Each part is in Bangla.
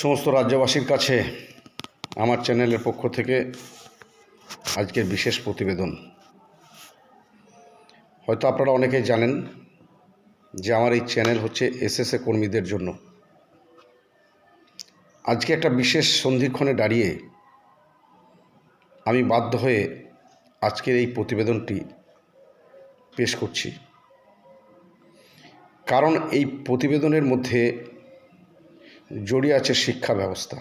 সমস্ত রাজ্যবাসীর কাছে আমার চ্যানেলের পক্ষ থেকে আজকের বিশেষ প্রতিবেদন। হয়তো আপনারা অনেকেই জানেন যে আমার এই চ্যানেল হচ্ছে এসএসএ কর্মীদের জন্য। আজকে একটা বিশেষ সন্ধিক্ষণে দাঁড়িয়ে আমি বাধ্য হয়ে আজকের এই প্রতিবেদনটি পেশ করছি। কারণ এই প্রতিবেদনের মধ্যে জড়িয়ে আছে শিক্ষা ব্যবস্থা।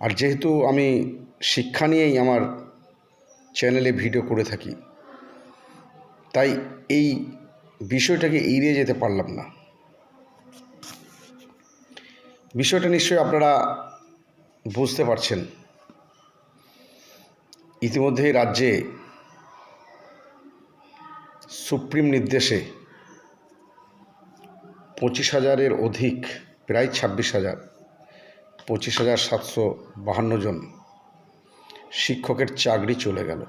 আর যেহেতু আমি শিক্ষা নিয়েই আমার চ্যানেলে ভিডিও করে থাকি, তাই এই বিষয়টাকে এড়িয়ে যেতে পারলাম না। বিষয়টা নিশ্চয়ই আপনারা বুঝতে পারছেন। ইতিমধ্যেই রাজ্যে সুপ্রিম নির্দেশে পঁচিশ হাজারের অধিক প্রায় ছাব্বিশ হাজার, পঁচিশ হাজার সাতশো বাহান্ন জন শিক্ষকের চাকরি চলে গেল।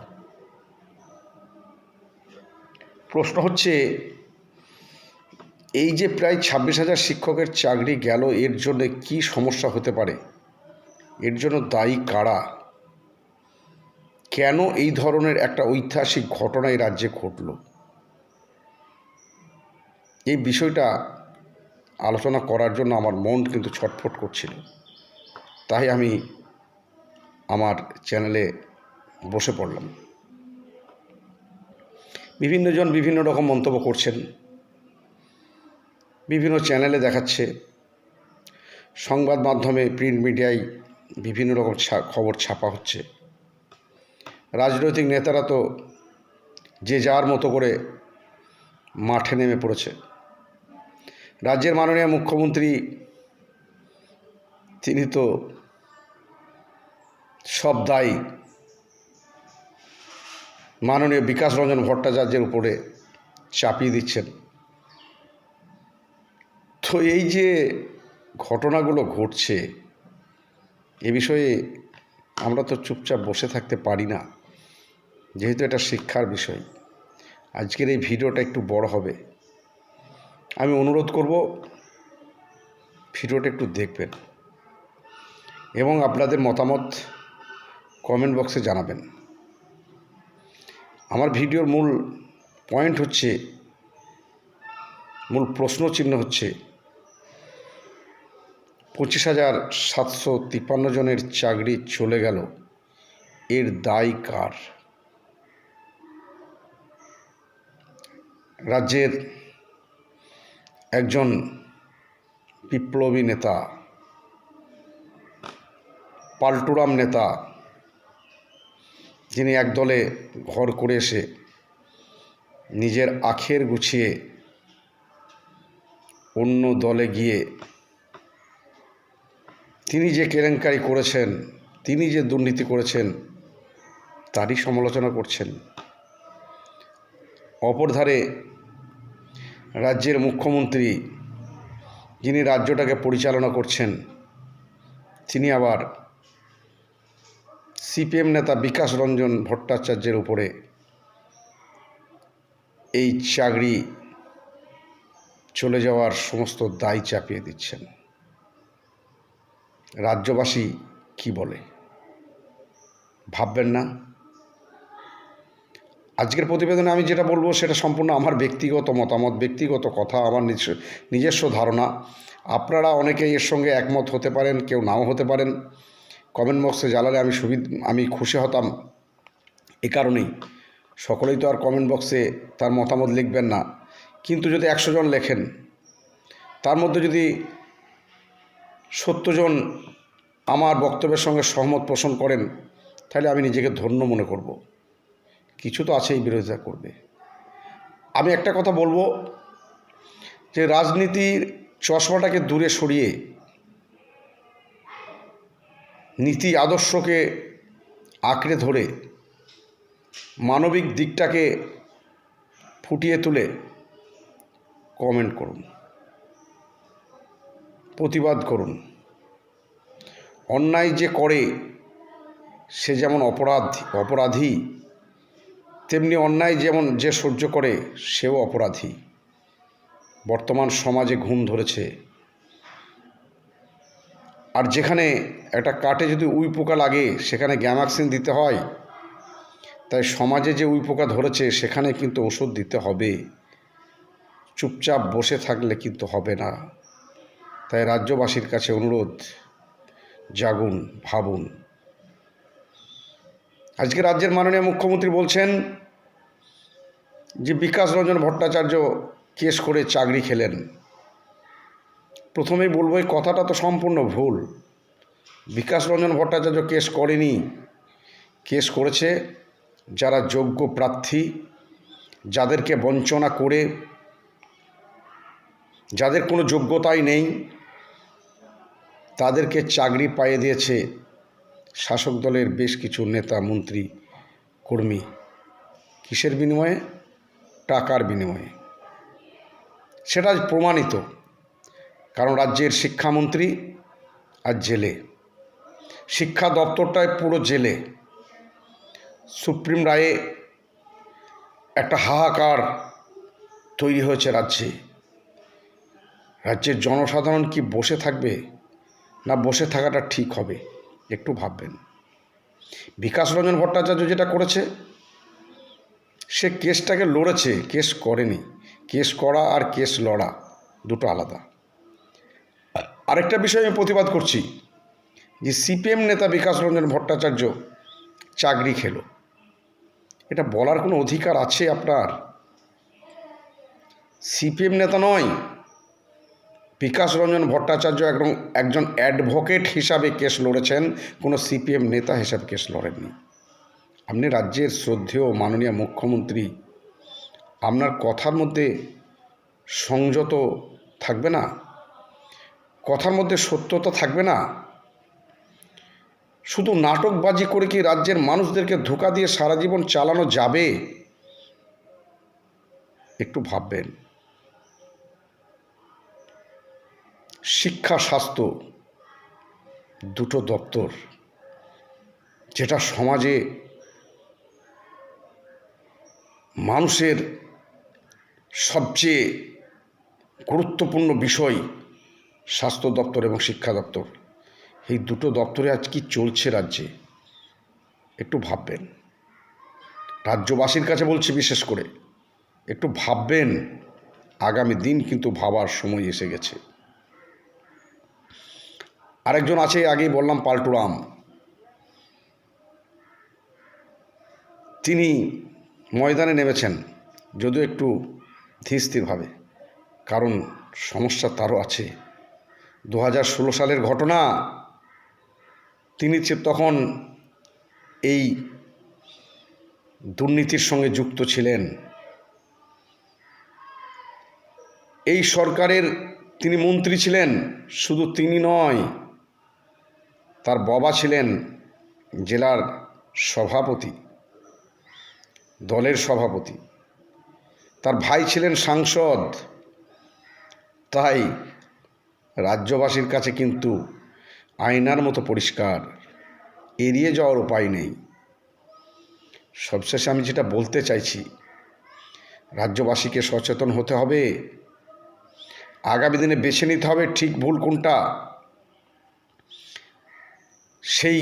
প্রশ্ন হচ্ছে, এই যে প্রায় ছাব্বিশ হাজার শিক্ষকের চাকরি গেল, এর জন্য কি সমস্যা হতে পারে? এর জন্য দায়ী কারা? কেন এই ধরনের একটা ঐতিহাসিক ঘটনা এই রাজ্যে ঘটল? এই বিষয়টা আলোচনা করার জন্য আমার মন কিন্তু ছটফট করছিল। তাই আমি আমার চ্যানেলে বসে পড়লাম। বিভিন্নজন বিভিন্ন রকম মন্তব্য করছেন। বিভিন্ন চ্যানেলে দেখাচ্ছে, সংবাদ মাধ্যমে, প্রিন্ট মিডিয়ায় বিভিন্ন রকম খবর ছাপা হচ্ছে। রাজনৈতিক নেতারা তো যে যার মতো করে মাঠে নেমে পড়েছে। রাজ্যের মাননীয় মুখ্যমন্ত্রী, তিনি তো সব দায়ী। মাননীয় বিকাশ রঞ্জন ভট্টাচার্যের উপরে চাপিয়ে দিচ্ছেন। তো এই যে ঘটনাগুলো ঘটছে, এ বিষয়ে আমরা তো চুপচাপ বসে থাকতে পারি না, যেহেতু এটা শিক্ষার বিষয়। আজকের এই ভিডিওটা একটু বড় হবে। আমি অনুরোধ করব, ভিডিওটা একটু দেখবেন এবং আপনাদের মতামত কমেন্ট বক্সে জানাবেন। আমার ভিডিওর মূল পয়েন্ট হচ্ছে, মূল প্রশ্ন চিহ্ন হচ্ছে, পঁচিশ হাজার সাতশো তিপ্পান্ন জনের চাকরি চলে গেল, এর দায় কার? রাজ্যের একজন বিপ্লবী নেতা, পাল্টুরাম নেতা, যিনি একদলে ঘর করে এসে নিজের আখের গুছিয়ে অন্য দলে গিয়ে তিনি যে কেলেঙ্কারি করেছেন, তিনি যে দুর্নীতি করেছেন, তারই সমালোচনা করছেন। অপরধারে রাজ্যের মুখ্যমন্ত্রী যিনি রাজ্যটাকে পরিচালনা করছেন, তিনি আবার সিপিএম নেতা বিকাশ রঞ্জন ভট্টাচার্যের উপরে এই চাকরি চলে যাওয়ার সমস্ত দায় চাপিয়ে দিচ্ছেন। রাজ্যবাসী কি বলে? ভাববেন না? আজকের প্রতিবেদনে আমি যেটা বলব সেটা সম্পূর্ণ আমার ব্যক্তিগত মতামত, ব্যক্তিগত কথা, আমার নিজস্ব ধারণা। আপনারা অনেকে এর সঙ্গে একমত হতে পারেন, কেউ নাও হতে পারেন। কমেন্ট বক্সে জ্বালালে আমি সুবিধ আমি খুশি হতাম। এ কারণেই সকলেই তো আর কমেন্ট বক্সে তার মতামত লিখবেন না। কিন্তু যদি একশো জন লেখেন, তার মধ্যে যদি সত্তর জন আমার বক্তব্যের সঙ্গে সহমত পোষণ করেন, তাহলে আমি নিজেকে ধন্য মনে করব। কিছু তো আছেই বিরোধিতা করবে। আমি একটা কথা বলব যে রাজনীতির চশমাটাকে দূরে সরিয়ে নীতি আদর্শকে আঁকড়ে ধরে মানবিক দিকটাকে ফুটিয়ে তুলে কমেন্ট করুন, প্রতিবাদ করুন। অন্যায় যে করে সে যেমন অপরাধ, অপরাধী তেমনি অন্যায় যেমন যে সহ্য করে, সেও অপরাধী। বর্তমান সমাজে ঘুম ধরেছে। আর যেখানে একটা কাঠে যদি উই পোকা লাগে, সেখানে গ্যামাক্সিন দিতে হয়। তাই সমাজে যে উই পোকা ধরেছে, সেখানে কিন্তু ওষুধ দিতে হবে। চুপচাপ বসে থাকলে কিন্তু হবে না। তাই রাজ্যবাসীর কাছে অনুরোধ, জাগুন, ভাবুন। আজকে রাজ্যের মাননীয় মুখ্যমন্ত্রী বলছেন যে বিকাশ রঞ্জন ভট্টাচার্য কেস করে চাকরি খেলেন। প্রথমেই বলব এই কথাটা তো সম্পূর্ণ ভুল। বিকাশ রঞ্জন ভট্টাচার্য কেস করেনি, কেস করেছে যারা যোগ্য প্রার্থী, যাদেরকে বঞ্চনা করে, যাদের কোনো যোগ্যতাই নেই, তাদেরকে চাকরি পাইয়ে দিয়েছে শাসক দলের বেশ কিছু নেতা, মন্ত্রী, কর্মী কিসের বিনিময়ে? টাকার বিনিময়ে। সেটা প্রমাণিত। কারণ রাজ্যের শিক্ষামন্ত্রী আর জেলে। শিক্ষা দপ্তরটায় পুরো জেলে। সুপ্রিম রায়ে একটা হাহাকার তৈরি হয়েছে রাজ্যে। রাজ্যের জনসাধারণ কি বসে থাকবে? না বসে থাকাটা ঠিক হবে? একটু ভাববেন। বিকাশ রঞ্জন ভট্টাচার্য যেটা করেছে, সে কেসটাকে লড়েছে, কেস করেনি। কেস করা আর কেস লড়া দুটো আলাদা। আরেকটা বিষয় আমি প্রতিবাদ করছি যে সিপিএম নেতা বিকাশ রঞ্জন ভট্টাচার্য চাকরি খেলো। এটা বলার কোনো অধিকার আছে আপনার? সিপিএম নেতা নয় বিকাশ রঞ্জন ভট্টাচার্য একদম একজন অ্যাডভোকেট হিসাবে কেস লড়েছেন, কোনো সিপিএম নেতা হিসাবে কেস লড়েননি। আপনি রাজ্যের শ্রদ্ধেয় মাননীয় মুখ্যমন্ত্রী, আপনার কথার মধ্যে সংযত থাকবে না? কথার মধ্যে সত্যতা থাকবে না? শুধু নাটকবাজি করে কি রাজ্যের মানুষদেরকে ধোকা দিয়ে সারা জীবন চালানো যাবে? একটু ভাববেন। শিক্ষা, স্বাস্থ্য দুটো দপ্তর যেটা সমাজে মানুষের সবচেয়ে গুরুত্বপূর্ণ বিষয় স্বাস্থ্য দপ্তর এবং শিক্ষা দপ্তর। এই দুটো দপ্তরে আজ কি চলছে রাজ্যে? একটু ভাববেন। রাজ্যবাসীর কাছে বলছি বিশেষ করে, একটু ভাববেন। আগামী দিন কিন্তু ভাবার সময় এসে গেছে। আরেকজন আছে, আগেই বললাম পাল্টুরাম তিনি ময়দানে নেমেছেন, যদিও একটু ধীরস্থিরভাবে, কারণ সমস্যা তারও আছে। দু হাজার ষোলো সালের ঘটনা, তিনি তখন এই দুর্নীতির সঙ্গে যুক্ত ছিলেন, এই সরকারের তিনি মন্ত্রী ছিলেন, শুধু তিনি নয় তার বাবা ছিলেন জেলার সভাপতি, দলের সভাপতি। তার ভাই ছিলেন সাংসদ। তাই রাজ্যবাসীর কাছে কিন্তু আয়নার মতো পরিষ্কার, এড়িয়ে যাওয়ার উপায় নেই। সবশেষে আমি যেটা বলতে চাইছি, রাজ্যবাসীকে সচেতন হতে হবে। আগামী দিনে বেছে নিতে হবে ঠিক ভুল কোনটা। সেই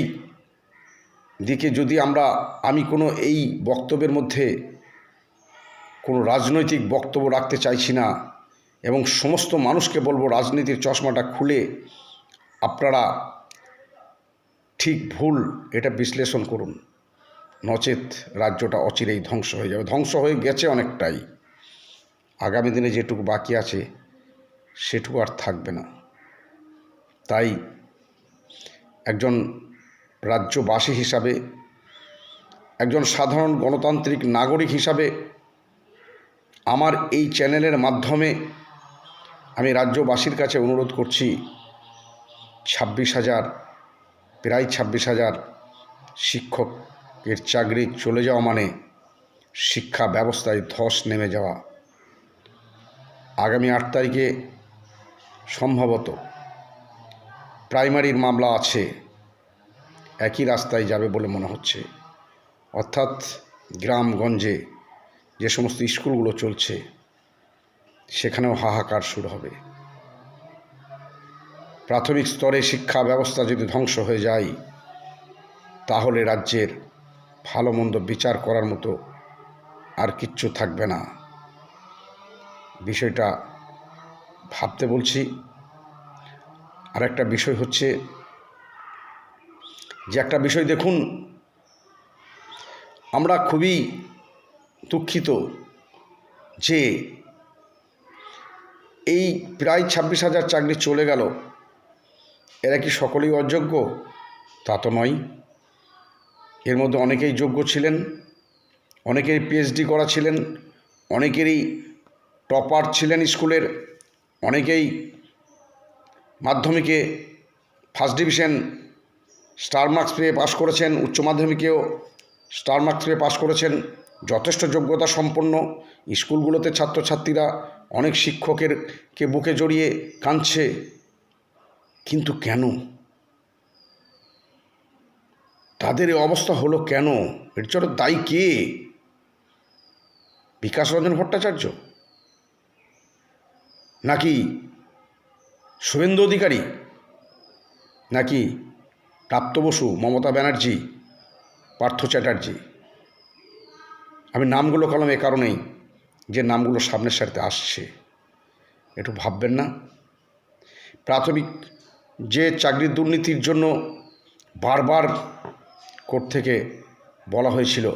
দিকে যদি আমরা, আমি কোনো এই বক্তব্যের মধ্যে কোনো রাজনৈতিক বক্তব্য রাখতে চাইছি না এবং সমস্ত মানুষকে বলব রাজনীতির চশমাটা খুলে আপনারা ঠিক ভুল এটা বিশ্লেষণ করুন। নচেত রাজ্যটা অচিরেই ধ্বংস হয়ে যাবে। ধ্বংস হয়ে গেছে অনেকটাই। আগামী দিনে যেটুকু বাকি আছে, সেটুকু আর থাকবে না। তাই একজন রাজ্যবাসী হিসাবে, একজন সাধারণ গণতান্ত্রিক নাগরিক হিসাবে আমার এই চ্যানেলের মাধ্যমে আমি রাজ্যবাসীর কাছে অনুরোধ করছি, ছাব্বিশ হাজার, প্রায় ছাব্বিশ হাজার শিক্ষকের চাকরি চলে যাওয়া মানে শিক্ষা ব্যবস্থায় ধস নেমে যাওয়া। আগামী আট তারিখে সম্ভবত প্রাইমারির মামলা আছে, একই রাস্তায় যাবে বলে মনে হচ্ছে। অর্থাৎ গ্রামগঞ্জে যে সমস্ত স্কুলগুলো চলছে, সেখানেও হাহাকার শুরু হবে। প্রাথমিক স্তরে শিক্ষা ব্যবস্থা যদি ধ্বংস হয়ে যায়, তাহলে রাজ্যের ভালো মন্দ বিচার করার মতো আর কিচ্ছু থাকবে না। বিষয়টা ভাবতে বলছি আর একটা বিষয় হচ্ছে যে একটা বিষয় দেখুন, আমরা খুবই দুঃখিত যে এই প্রায় ছাব্বিশ হাজার চাকরি চলে গেল। এরা কি সকলেই অযোগ্য? তা তো নয়। এর মধ্যে অনেকেই যোগ্য ছিলেন, অনেকেরই পিএইচডি করা ছিলেন, অনেকেরই টপার ছিলেন স্কুলের, অনেকেই মাধ্যমিকে ফার্স্ট ডিভিশন স্টার মার্কস পেয়ে পাশ করেছেন, উচ্চ মাধ্যমিকেও স্টার মার্কস পেয়ে পাশ করেছেন। যথেষ্ট যোগ্যতা সম্পন্ন। স্কুলগুলোতে ছাত্রছাত্রীরা অনেক শিক্ষকের কে বুকে জড়িয়ে কাঁদছে। কিন্তু কেন? তাদের অবস্থা হলো কেন? এর জন্য দায়ী কে? বিকাশ রঞ্জন ভট্টাচার্য? নাকি শুভেন্দু অধিকারী নাকি প্রাপ্ত বসু মমতা ব্যানার্জি, পার্থ চ্যাটার্জি? আমি নামগুলো কলম এ কারণেই যে নামগুলো সামনের সারিতে আসছে, একটু ভাববেন না? প্রাথমিক যে চাকরির দুর্নীতির জন্য বারবার কোর্ট থেকে বলা হয়েছিল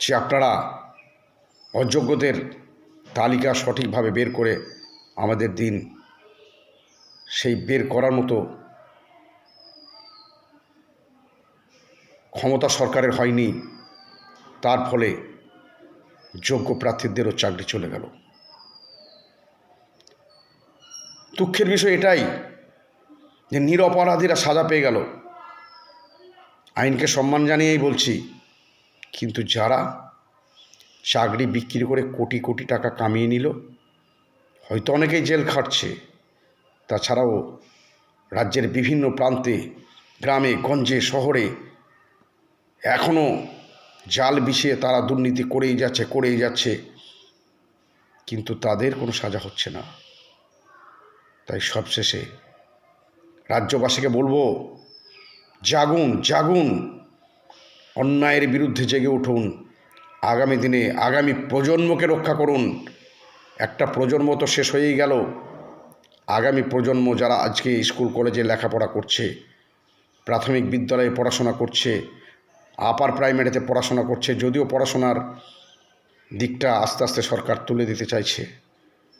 যে আপনারা অযোগ্যদের তালিকা সঠিকভাবে বের করে আমাদের দিন সেই বের করার মতো ক্ষমতা সরকারের হয়নি। তার ফলে যোগ্য প্রার্থীদেরও চাকরি চলে গেল। দুঃখের বিষয় এটাই যে নিরপরাধীরা সাজা পেয়ে গেল। আইনকে সম্মান জানিয়েই বলছি, কিন্তু যারা চাকরি বিক্রি করে কোটি কোটি টাকা কামিয়ে নিল, হয়তো অনেকেই জেল খাটছে। তাছাড়াও রাজ্যের বিভিন্ন প্রান্তে, গ্রামে, গঞ্জে, শহরে এখনও জাল বিছিয়ে তারা দুর্নীতি করেই যাচ্ছে করেই যাচ্ছে। কিন্তু তাদের কোনো সাজা হচ্ছে না। তাই সবশেষে রাজ্যবাসীকে বলব, জাগুন জাগুন। অন্যায়ের বিরুদ্ধে জেগে উঠুন। আগামী দিনে আগামী প্রজন্মকে রক্ষা করুন। একটা প্রজন্ম তো শেষ হয়েই গেল। আগামী প্রজন্ম যারা আজকে স্কুল কলেজে লেখাপড়া করছে, প্রাথমিক বিদ্যালয়ে পড়াশোনা করছে আপার প্রাইমারিতে পড়াশোনা করছে, যদিও পড়াশোনার দিকটা আস্তে আস্তে সরকার তুলে দিতে চাইছে,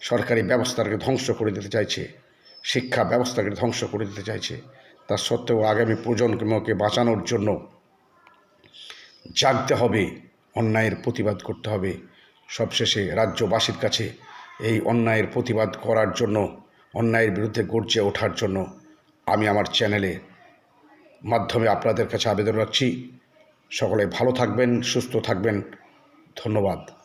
সরকারি ব্যবস্থাকে ধ্বংস করে দিতে চাইছে, শিক্ষা ব্যবস্থাকে ধ্বংস করে দিতে চাইছে, তা সত্ত্বেও আগামী প্রজন্মকে বাঁচানোর জন্য জাগতে হবে, অন্যায়ের প্রতিবাদ করতে হবে। সবশেষে রাজ্যবাসীর কাছে এই অন্যায়ের প্রতিবাদ করার জন্য অন্যায়ের বিরুদ্ধে গর্জে ওঠার জন্য আমি আমার চ্যানেলে মাধ্যমে আপনাদের কাছে আবেদন রাখছি। সকলে ভালো থাকবেন, সুস্থ থাকবেন। ধন্যবাদ।